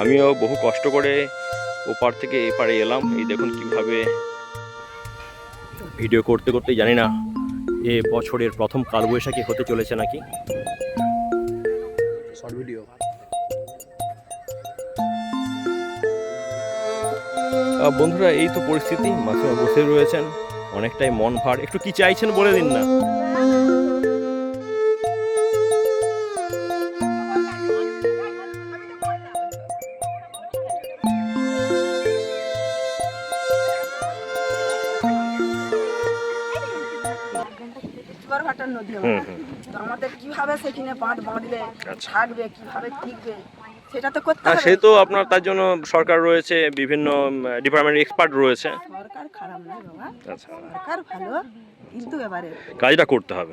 আমিও বহু কষ্ট করে ওপার থেকে এপারে এলাম। এই দেখুন কীভাবে ভিডিও করতে করতে জানি না এ বছরের প্রথম কালবৈশাখী হতে চলেছে নাকি? Short video. বন্ধুরা এই তো পরিস্থিতি। মাসিমা বসে রয়েছেন। অনেকটাই মন ভার। একটু কি চাইছেন বলে দিন না। কীভাবে সেখানে বাঁধ বাঁধবে আচ্ছা। থাকবে কীভাবে টিকবে সেটা তো করতে হবে। সে তো আপনার তার জন্য সরকার রয়েছে বিভিন্ন ডিপার্টমেন্ট এক্সপার্ট রয়েছে। সরকার খারাপ নয় বাবা। আচ্ছা। সরকার ভালো কিন্তু এবারে কাজটা করতে হবে।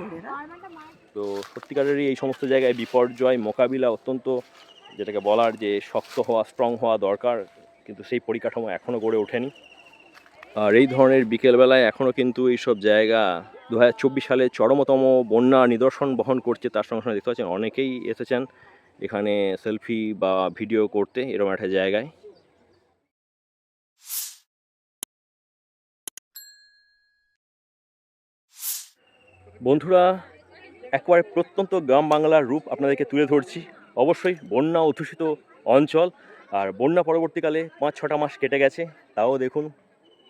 তো সত্যিকারেরই এই সমস্ত জায়গায় বিপর্যয় মোকাবিলা অত্যন্ত যেটাকে বলার যে শক্ত হওয়া স্ট্রং হওয়া দরকার কিন্তু সেই পরিকাঠামো এখনও গড়ে ওঠেনি। আর এই ধরনের বিকেলবেলায় এখনও কিন্তু এইসব জায়গা দু হাজার চব্বিশ সালে চরমতম বন্যা নিদর্শন বহন করছে, তার সঙ্গে সঙ্গে দেখতে পাচ্ছেন অনেকেই এসেছেন এখানে সেলফি বা ভিডিও করতে এরকম একটা জায়গায়। বন্ধুরা, একবারে প্রত্যন্ত গ্রাম বাংলার রূপ আপনাদেরকে তুলে ধরছি। অবশ্যই বন্যা অধ্যুষিত অঞ্চল, আর বন্যা পরবর্তীকালে পাঁচ ছটা মাস কেটে গেছে, তাও দেখুন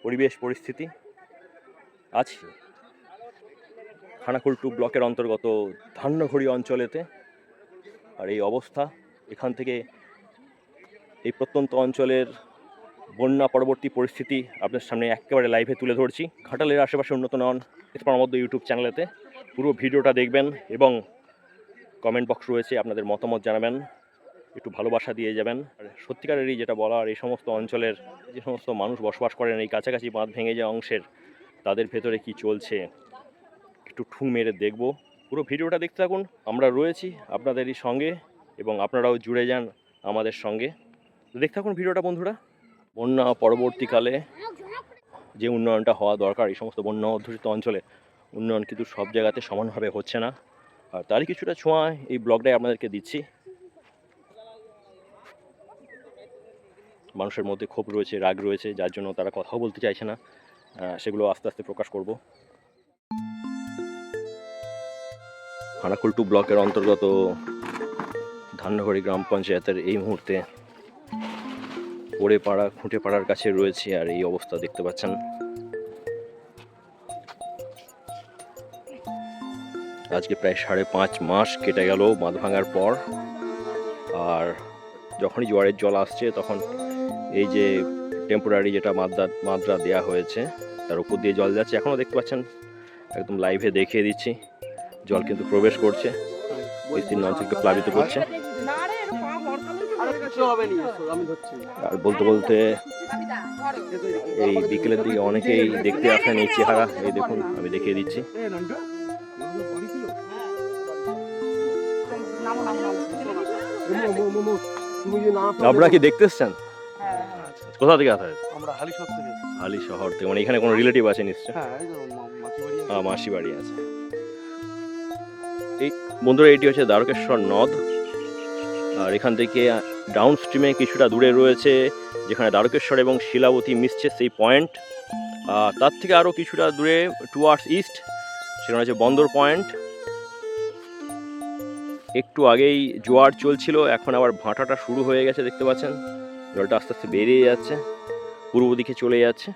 পরিবেশ পরিস্থিতি। আছি খানাকুলটু ব্লকের অন্তর্গত ধান্যঘড়ি অঞ্চলেতে। আর এই অবস্থা, এখান থেকে এই প্রত্যন্ত অঞ্চলের বন্যা পরবর্তী পরিস্থিতি আপনার সামনে একেবারে লাইভে তুলে ধরছি। ঘাটালের আশেপাশে উন্নত নন মধ্যে ইউটিউব চ্যানেলেতে। পুরো ভিডিওটা দেখবেন এবং কমেন্ট বক্স রয়েছে, আপনাদের মতামত জানাবেন, একটু ভালোবাসা দিয়ে যাবেন। আর সত্যিকারেরই যেটা বলার, এই সমস্ত অঞ্চলের যে সমস্ত মানুষ বসবাস করেন, এই কাছাকাছি বাঁধ ভেঙে যাওয়া অংশের, তাদের ভেতরে কি চলছে? একটু ঠু মেরে দেখব। পুরো ভিডিওটা দেখতে থাকুন, আমরা রয়েছি আপনাদেরই সঙ্গে এবং আপনারাও জুড়ে যান আমাদের সঙ্গে। দেখতে থাকুন ভিডিওটা, বন্ধুরা। বন্যা পরবর্তীকালে যে উন্নয়নটা হওয়া দরকার এই সমস্ত বন্যা অধ্যুষিত অঞ্চলে, উন্নয়ন কিন্তু সব জায়গাতে সমানভাবে হচ্ছে না। আর তারই কিছুটা ছোঁয়া এই ব্লগটাই আপনাদেরকে দিচ্ছি। মানুষের মধ্যে ক্ষোভ রয়েছে, রাগ রয়েছে, যার জন্য তারা কথাও বলতে চাইছে না। সেগুলো আস্তে আস্তে প্রকাশ করব। খানাকুলটু ব্লকের অন্তর্গত ধান্যঘড়ি গ্রাম পঞ্চায়েতের এই মুহূর্তে পড়ে পাড়া খুঁটে পাড়ার কাছে রয়েছে আর এই অবস্থা দেখতে পাচ্ছেন। আজকে প্রায় সাড়ে পাঁচ মাস কেটে গেল বাঁধ ভাঙার পর। আর যখনই জোয়ারের জল আসছে, তখন এই যে টেম্পোরারি যেটা মাদ্রা মাদ্রা দেওয়া হয়েছে, তার উপর দিয়ে জল যাচ্ছে। এখনও দেখতে পাচ্ছেন, একদম লাইভে দেখিয়ে দিচ্ছি। জল কিন্তু প্রবেশ করছে। বিস্তীর্ণ অঞ্চলকে প্লাবিত করছে। আরে বলতে বলতে এই বিকেলের দিকে অনেকেই দেখতে আসেন এই চেহারা। এই দেখুন আমি দেখিয়ে দিচ্ছি। আপনারা কি দেখতে এসছেন? হ্যাঁ হ্যাঁ কোথা থেকে আসা হয়েছে? আমরা হালিশহর থেকে। হালি শহর থেকে মানে এখানে কোনো রিলেটিভ আছে নিশ্চয় হ্যাঁ মাসি বাড়ি আছে। বন্ধুরা, এটি হচ্ছে দ্বারকেশ্বর নদ। আর এখান থেকে ডাউন স্ট্রিমে কিছুটা দূরে রয়েছে, যেখানে দ্বারকেশ্বর এবং শিলাবতী মিশছে সেই পয়েন্ট আর তার থেকে আরও কিছুটা দূরে টুয়ার্ডস ইস্ট সেখানে হচ্ছে বন্দর পয়েন্ট একটু আগেই জোয়ার চলছিল, এখন আবার ভাঁটাটা শুরু হয়ে গেছে, দেখতে পাচ্ছেন? জলটা আস্তে আস্তে বেরিয়ে যাচ্ছে, পূর্ব দিকে চলে যাচ্ছে।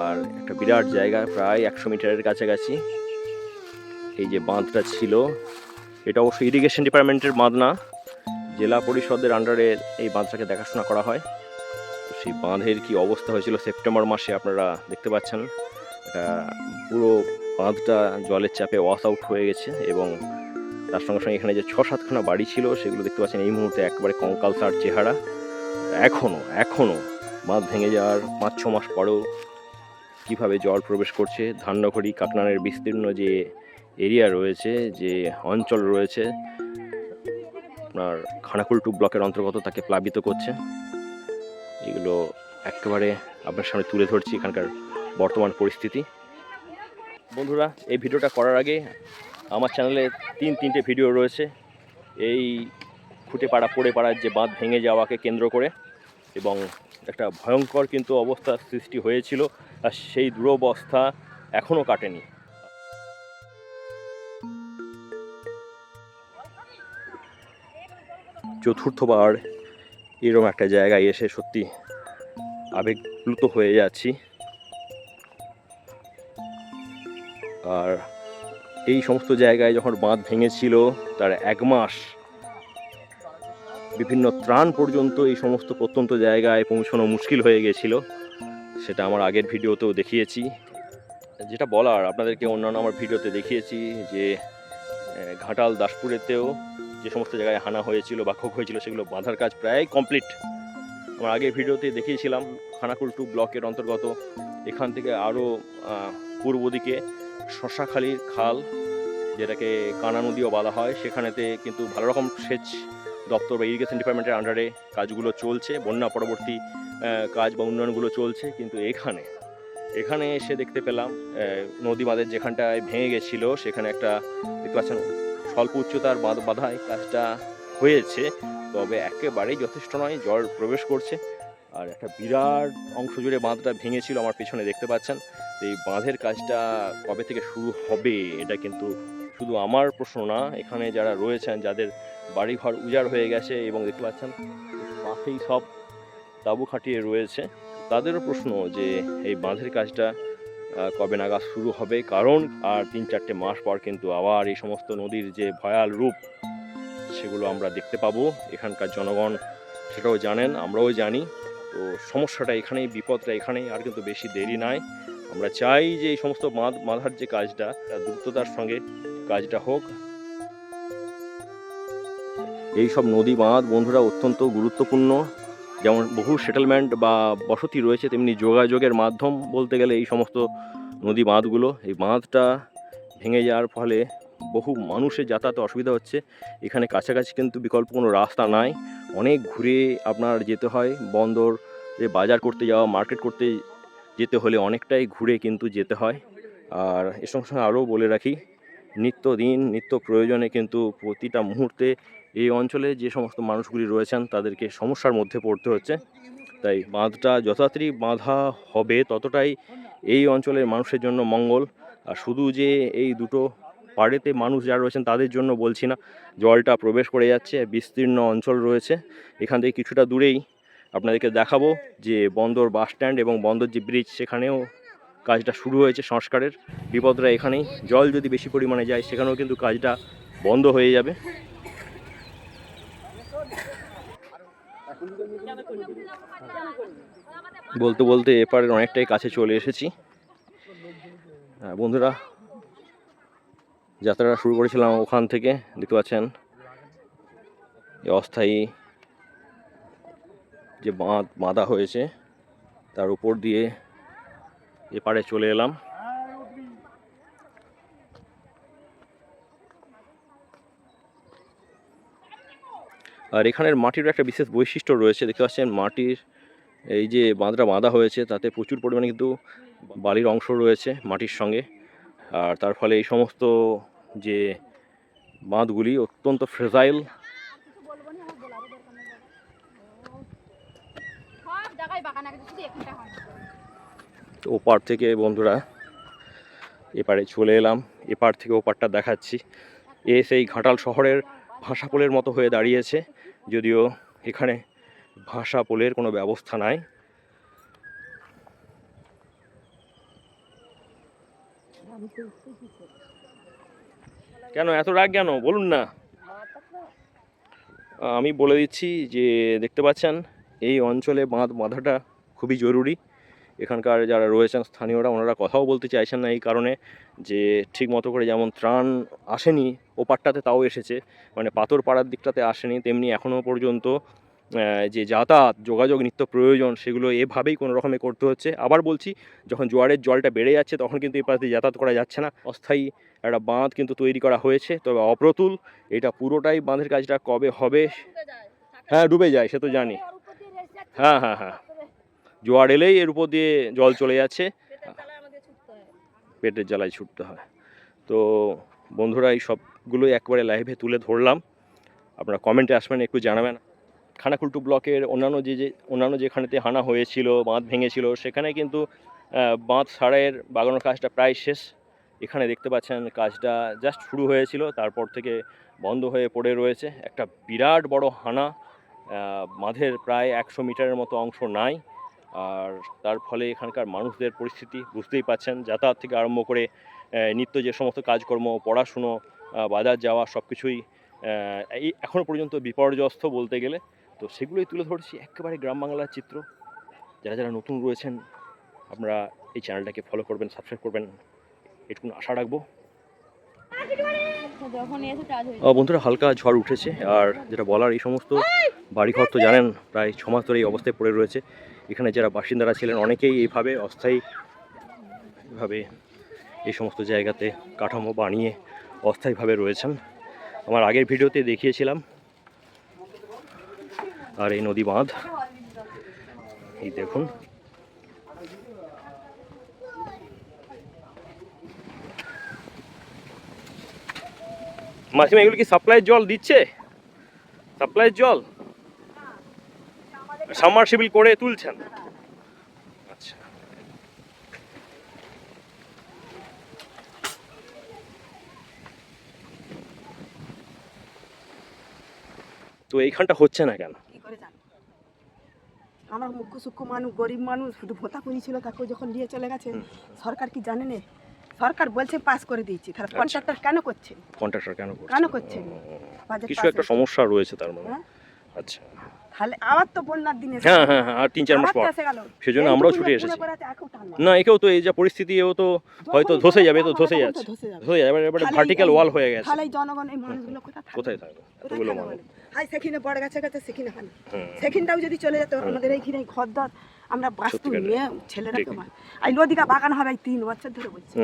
আর একটা বিরাট জায়গা, প্রায় একশো মিটারের কাছাকাছি। এই যে বাঁধটা ছিল, এটা অবশ্য ইরিগেশন ডিপার্টমেন্টের বাঁধ না। জেলা পরিষদের আন্ডারে এই বাঁধটাকে দেখাশোনা করা হয়। সেই বাঁধের কি অবস্থা হয়েছিল সেপ্টেম্বর মাসে আপনারা দেখতে পাচ্ছেন। এটা পুরো বাঁধটা জলের চাপে ওয়াশ আউট হয়ে গেছে এবং তার সঙ্গে সঙ্গে এখানে যে ছ সাতখানা বাড়ি ছিল, সেগুলো দেখতে পাচ্ছেন। এই মুহূর্তে একেবারে কঙ্কালসার চেহারা। এখনও এখনও বাঁধ ভেঙে যাওয়ার পাঁচ ছ মাস পরেও কীভাবে জল প্রবেশ করছে ধান্যঘড়ি কাকনানের বিস্তীর্ণ যে এরিয়া রয়েছে, যে অঞ্চল রয়েছে, আপনার খানাকুলটু ব্লকের অন্তর্গত তাকে প্লাবিত করছে। এগুলো একেবারে আপনার সামনে তুলে ধরছি এখানকার বর্তমান পরিস্থিতি। বন্ধুরা, এই ভিডিওটা করার আগে আমার চ্যানেলে তিন, তিনটে ভিডিও রয়েছে। এই খুঁটে পাড়া পড়ে পাড়ার যে বাঁধ ভেঙে যাওয়াকে কেন্দ্র করে এবং একটা ভয়ঙ্কর কিন্তু অবস্থার সৃষ্টি হয়েছিল আর সেই দুরবস্থা এখনও কাটেনি। চতুর্থবার এরকম একটা জায়গায় এসে সত্যি আবেগপ্লুত হয়ে যাচ্ছি। আর এই সমস্ত জায়গায় যখন বাঁধ ভেঙেছিল, তার এক মাস বিভিন্ন ত্রাণ পর্যন্ত এই সমস্ত প্রত্যন্ত জায়গায় পৌঁছানো মুশকিল হয়ে গেছিল, সেটা আমার আগের ভিডিওতেও দেখিয়েছি। যেটা বলার, আপনাদেরকে অন্যান্য আমার ভিডিওতে দেখিয়েছি যে ঘাটাল দাসপুরেতেও যে সমস্ত জায়গায় হানা হয়েছিল বা ক্ষোভ হয়েছিল, সেগুলো বাঁধার কাজ প্রায় কমপ্লিট আমার আগের ভিডিওতে দেখিয়েছিলাম খানাকুল টু ব্লকের অন্তর্গত। এখান থেকে আরও পূর্ব দিকে শশাখালির খাল, যেটাকে কানা নদীও বলা হয়, সেখানেতে কিন্তু ভালো রকম সেচ দপ্তর বা ইরিগেশন ডিপার্টমেন্টের আন্ডারে কাজগুলো চলছে। বন্যা পরবর্তী কাজ বা উন্নয়নগুলো চলছে, কিন্তু এখানে এখানে এসে দেখতে পেলাম নদী বাঁধের যেখানটায় ভেঙে গেছিল, সেখানে একটা, দেখতে পাচ্ছেন? স্বল্প উচ্চতার বাঁধ বাঁধায় কাজটা হয়েছে, তবে একেবারেই যথেষ্ট নয়, জল প্রবেশ করছে। আর একটা বিরাট অংশ জুড়ে বাঁধটা ভেঙেছিল আমার পেছনে দেখতে পাচ্ছেন। এই বাঁধের কাজটা কবে থেকে শুরু হবে, এটা কিন্তু শুধু আমার প্রশ্ন না, এখানে যারা রয়েছেন, যাদের বাড়িঘর উজাড় হয়ে গেছে এবং দেখতে পাচ্ছেন পাশেই সব তাঁবু খাটিয়ে রয়েছে, তাদেরও প্রশ্ন যে এই বাঁধের কাজটা কবে নাগাদ শুরু হবে? কারণ আর তিন চারটে মাস পর কিন্তু আবার এই সমস্ত নদীর যে ভয়াল রূপ, সেগুলো আমরা দেখতে পাবো। এখানকার জনগণ সেটাও জানেন, আমরাও জানি। তো সমস্যাটা এখানেই, বিপদটা এখানেই, আর কিন্তু বেশি দেরি নাই আমরা চাই যে এই সমস্ত বাঁধ বাঁধার যে কাজটা, তার দ্রুততার সঙ্গে কাজটা হোক। এই সব নদী বাঁধ বন্ধুরা অত্যন্ত গুরুত্বপূর্ণ। যেমন বহু সেটেলমেন্ট বা বসতি রয়েছে, তেমনি যোগাযোগের মাধ্যম বলতে গেলে এই সমস্ত নদী বাঁধগুলো। এই বাঁধটা ভেঙে যাওয়ার ফলে বহু মানুষের যাতায়াতে অসুবিধা হচ্ছে। এখানে কাছাকাছি কিন্তু বিকল্প কোনো রাস্তা নাই। অনেক ঘুরে আপনার যেতে হয়। বন্দর বাজার করতে যাওয়া মার্কেট করতে যেতে হলে অনেকটাই ঘুরে কিন্তু যেতে হয়। আর এর সঙ্গে সঙ্গে আরও বলে রাখি নিত্য দিন নিত্য প্রয়োজনে কিন্তু প্রতিটা মুহূর্তে এই অঞ্চলে যে সমস্ত মানুষগুলি রয়েছেন, তাদেরকে সমস্যার মধ্যে পড়তে হচ্ছে। তাই বাঁধটা তাড়াতাড়ি বাঁধা হবে ততটাই এই অঞ্চলের মানুষের জন্য মঙ্গল। আর শুধু যে এই দুটো পাড়েতে মানুষ যারা রয়েছেন, তাদের জন্য বলছি না। জলটা প্রবেশ করে যাচ্ছে, বিস্তীর্ণ অঞ্চল রয়েছে। এখান থেকে কিছুটা দূরেই আপনাদেরকে দেখাবো যে বন্দর বাস স্ট্যান্ড এবং বন্দর যে ব্রিজ, সেখানেও কাজটা শুরু হয়েছে সংস্কারের। বিপদটা এখানেই। জল যদি বেশি পরিমাণে যায়, সেখানেও কিন্তু কাজটা বন্ধ হয়ে যাবে। বলতে বলতে এপারের অনেকটাই কাছে চলে এসেছি। হ্যাঁ, বন্ধুরা যাত্রাটা শুরু করেছিলাম ওখান থেকে দেখতে পাচ্ছেন অস্থায়ী যে বাঁধ বাঁধা হয়েছে তার উপর দিয়ে এপারে চলে এলাম। আর এখানের মাটির একটা বিশেষ বৈশিষ্ট্য রয়েছে, দেখতে পাচ্ছেন মাটির এই যে বাঁধটা বাঁধা হয়েছে, তাতে প্রচুর পরিমাণে কিন্তু বালির অংশ রয়েছে মাটির সঙ্গে। আর তার ফলে এই সমস্ত যে বাঁধগুলি অত্যন্ত ফ্রেজাইল ওপার থেকে বন্ধুরা, এপারে চলে এলাম, এপার থেকে ওপারটা দেখাচ্ছি। এ সেই ঘাটাল শহরের ভাষা পোলের মতো হয়ে দাঁড়িয়েছে। যদিও এখানে ভাষা পোলের কোনো ব্যবস্থা নাই। কেন, এত রাগ কেন? বলুন না। আমি বলে দিচ্ছি যে, দেখতে পাচ্ছেন, এই অঞ্চলে বাঁধ বাঁধাটা খুবই জরুরি। এখানকার যারা রয়েছেন স্থানীয়রা ওনারা কথাও বলতে চাইছেন না এই কারণে যে ঠিক মতো করে যেমন ত্রাণ আসেনি ওপারটাতে তাও এসেছে মানে পাথর পাড়ার দিকটাতে আসেনি তেমনি এখনও পর্যন্ত যে যাতায়াত যোগাযোগ নিত্য প্রয়োজন সেগুলো এভাবেই কোনো রকমে করতে হচ্ছে। আবার বলছি যখন জোয়ারের জলটা বেড়ে যাচ্ছে তখন কিন্তু এই পাশ দিয়ে যাতায়াত করা যাচ্ছে না। অস্থায়ী একটা বাঁধ কিন্তু তৈরি করা হয়েছে তবে অপ্রতুল এটা পুরোটাই বাঁধের কাজটা কবে হবে? হ্যাঁ ডুবে যায় সে তো জানি। হ্যাঁ হ্যাঁ হ্যাঁ। জোয়ার এলেই এর উপর দিয়ে জল চলে যাচ্ছে। পেটের জ্বালায় ছুটতে হয়। তো বন্ধুরা এই সবগুলোই একবারে লাইভে তুলে ধরলাম। আপনারা কমেন্টে আসবেন একটু জানাবেন। খানাকুলটু ব্লকের অন্যান্য যে যে অন্যান্য যেখানেতে হানা হয়েছিল বাঁধ ভেঙেছিল সেখানে কিন্তু বাঁধ সারাইয়ের বাগানোর কাজটা প্রায় শেষ। এখানে দেখতে পাচ্ছেন কাজটা জাস্ট শুরু হয়েছিল তারপর থেকে বন্ধ হয়ে পড়ে রয়েছে। একটা বিরাট বড় হানা বাঁধের প্রায় একশো মিটারের মতো অংশ নাই। আর তার ফলে এখানকার মানুষদের পরিস্থিতি বুঝতেই পাচ্ছেন, যাতায়াত থেকে আরম্ভ করে নিত্য যে সমস্ত কাজকর্ম, পড়াশুনো বাজার যাওয়া সব কিছুই এই এখনও পর্যন্ত বিপর্যস্ত বলতে গেলে। তো সেগুলোই তুলে ধরছি একেবারে গ্রাম বাংলার চিত্র। যারা যারা নতুন রয়েছেন, আপনারা এই চ্যানেলটাকে ফলো করবেন সাবস্ক্রাইব করবেন, এটুকুন আশা রাখব। বন্ধুরা হালকা ঝড় উঠেছে, আর যেটা বলার এই সমস্ত বাড়িঘর তো জানেন, প্রায় ছ মাস ধরে এই অবস্থায় পড়ে রয়েছে। এখানে যারা বাসিন্দারা ছিলেন অনেকেই এইভাবে অস্থায়ী ভাবে এই সমস্ত জায়গাতে কাঠামো বানিয়ে অস্থায়ীভাবে রয়েছেন। আমার আগের ভিডিওতে দেখিয়েছিলাম। আর এই নদী বাঁধ, এই দেখুন। মাসিমা, এগুলো কি সাপ্লাইয়ের জল দিচ্ছে? সাপ্লাইয়ের জল? সাবমার্সিবল করে তুলছেন। আচ্ছা। তো এইখানটা হচ্ছে না কেন? আমার মুখ্য সূক্ষ্ম মানুষ গরিব মানুষ শুধু ভোতা করেছিল তাকে যখন নিয়ে চলে গেছে সরকার কি জানে না? সরকার বলছে পাস করে দিয়েছি। তাহলে আচ্ছা। কন্ট্রাক্টর কেন করছে? কন্ট্রাক্টর কেন করছে? কেন করছে? কিছু একটা সমস্যা রয়েছে তার মানে? আচ্ছা। তাহলে আবার তো বন্যার দিনে হ্যাঁ হ্যাঁ হ্যাঁ আর তিন চার মাস পর। সেজন্য আমরাও ছুটে এসেছি। না। একেও তো এই যা পরিস্থিতি এও তো হয়তো ধসে যাবে তো ধসে যাচ্ছে। ধসে যাবে। এবার ভার্টিক্যাল ওয়াল হয়ে গেছে। তাহলে জনগণ এই মানুষগুলো কোথায় থাকবে? এতগুলো মানুষ। হাই সেখানে বড় গাছে গাছে সেখানে হয় না। সেখানটাও যদি চলে যেত আমাদের এইখানে ঘর দর আমরা বাস্তু। মেয়ে ছেলেরা ঠিক। কেমন নদীকা বাগান হবে তিন বছর ধরে বলছি।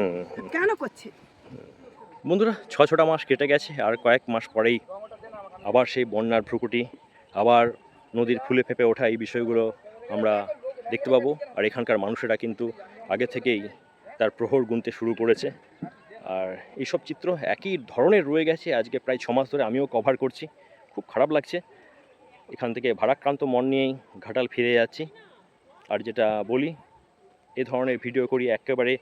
কেন করছে? বন্ধুরা ছ ছটা মাস কেটে গেছে আর কয়েক মাস পরেই আবার সেই বন্যার ভ্রুকুটি আবার নদীর ফুলে ফেপে ওঠা এই বিষয়গুলো আমরা দেখতে পাবো। আর এখানকার মানুষেরা কিন্তু আগে থেকেই তার প্রহর গুনতে শুরু করেছে। আর এইসব চিত্র একই ধরনের রয়ে গেছে আজকে প্রায় ছ মাস ধরে আমিও কভার করছি। খুব খারাপ লাগছে। এখান থেকে ভারাক্রান্ত মন নিয়েই ঘাটাল ফিরে যাচ্ছি। আর যেটা বলি, এ ধরনের ভিডিও করি একেবারে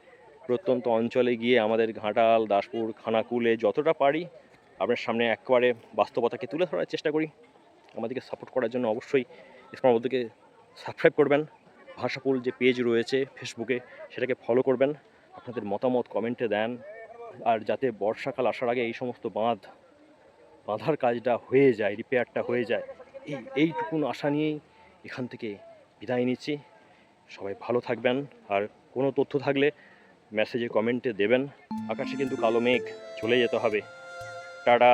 প্রত্যন্ত অঞ্চলে গিয়ে আমাদের ঘাটাল, দাসপুর, খানাকুলে যতটা পারি আপনার সামনে একেবারে বাস্তবতাকে তুলে ধরার চেষ্টা করি। আমাদেরকে সাপোর্ট করার জন্য অবশ্যই স্মার্ট মধ্যে সাবস্ক্রাইব করবেন। ভাষাপুল যে পেজ রয়েছে ফেসবুকে সেটাকে ফলো করবেন। আপনাদের মতামত কমেন্টে দেন। আর যাতে বর্ষাকাল আসার আগে এই সমস্ত বাঁধ, বাঁধার কাজটা হয়ে যায় রিপেয়ারটা হয়ে যায়, এই, এইটুকুন আশা নিয়েই এখান থেকে বিদায় নিচ্ছি। সবাই ভালো থাকবেন। আর কোনো তথ্য থাকলে মেসেজে কমেন্টে দেবেন। আকাশে কিন্তু কালো মেঘ চলে যেতে হবে। টাটা!